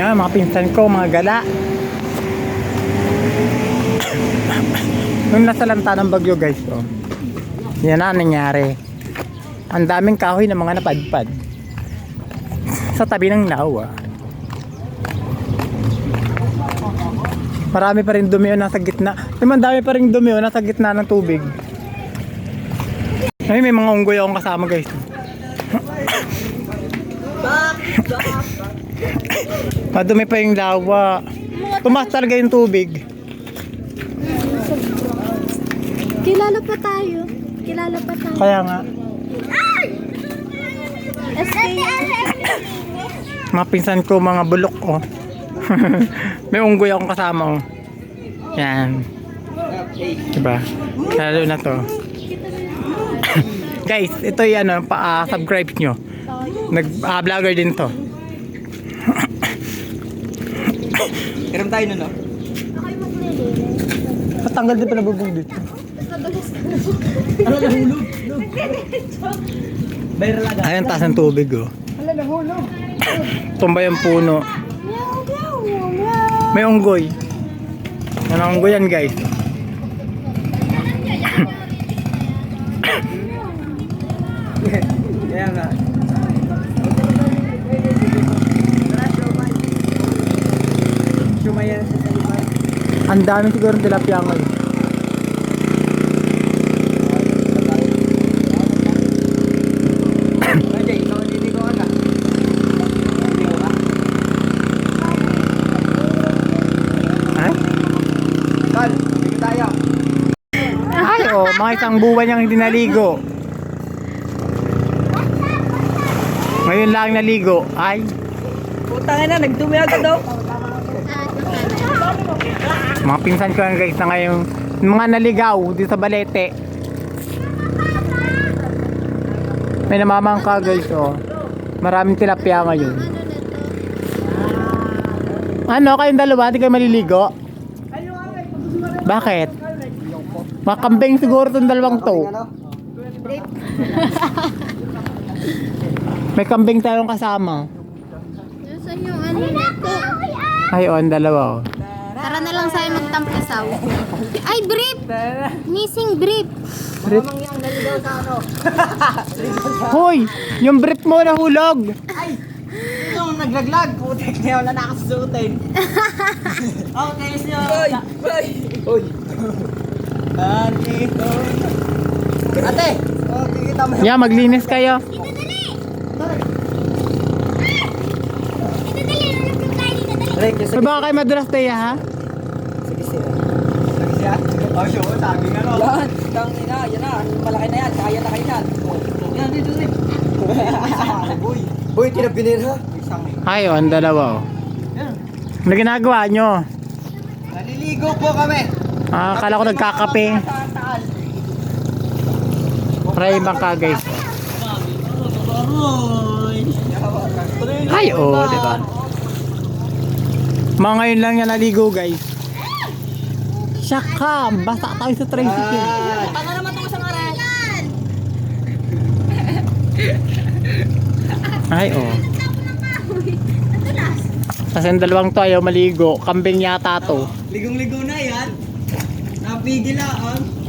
Yan, mga pinsan ko, mga gala. Nung nasa lanta ng bagyo guys, oh. Yan na ang nangyari. Ang daming kahoy ng mga napadpad. Sa tabi ng lawa. Marami pa rin dumi o nasa gitna. Naman dami pa rin dumi o nasa gitna ng tubig. Ay, may mga unggoy akong kasama guys. Madumi pa yung lawa. Tumas talaga yung tubig. Kilala pa tayo. Kilala pa tayo. Kaya nga, mga pinsan ko, mga bulok oh. may unggoy akong kasama oh. Yan. Diba? Lalo na to. Guys, ito yung ano, pa-subscribe nyo. Nag-vlogger din to. Hiram tayo nun, no? Patanggal din pa nabubog dito. Ano nahulog? Ayan, taas ng tubig oh. Ano nahulog? Tumba yung puno. May unggoy. Yan ang unggoy yan guys. Kaya nga. Ang dami siguro ng tilapia ngayon. Ay? Oh, mga isang buwan niyang hindi naligo. Ngayon lang naligo. Ay, Putang na, nagdumi agad daw. Mga pinsan ko yan guys na ngayon mga naligaw dito sa Balete. May namamangka guys oh. Maraming tilapia ngayon. Ano kayong dalawa? Di kayo maliligo? Bakit? Makambing siguro itong dalawang to. May kambing tayong kasama. Nasaan yung ano? Ay, oh, dalawa oh. Na magtampisaw. Ay, brief! Missing brief. Hoy! Yung brief mo nahulog! Yung naglaglag, putek niya, wala nakasusutin. okay, siya. Hoy! Hoy! Hoy! Andito. Ate! Oh, kikita mo. Yeah, maglinis kayo. Rick, yung Ay, baka kayo madulas tayo ha? Oh, sure. Sabi nga no. Yan. Tang ina. Yan na. Malaki na yan. Kaya na kayo yan. Yan, dito, dito. Boy. Boy, tinabinin ha? Isang. Ay, oh, ang dalawa oh. Yan. Ano ginagawa nyo? Naliligo po kami. Ah, akala ko nagkakape. Try bangka guys. Ay, oh, di ba? Mga ngayon lang yan naligo guys. Shaka, basa tayo sa tricycle. Paano naman ito sa ngaran? Ay, oh. Kasi ang dalawang to ayaw maligo. Kambing yata to. Ligong-ligo na yan. Napigil lang.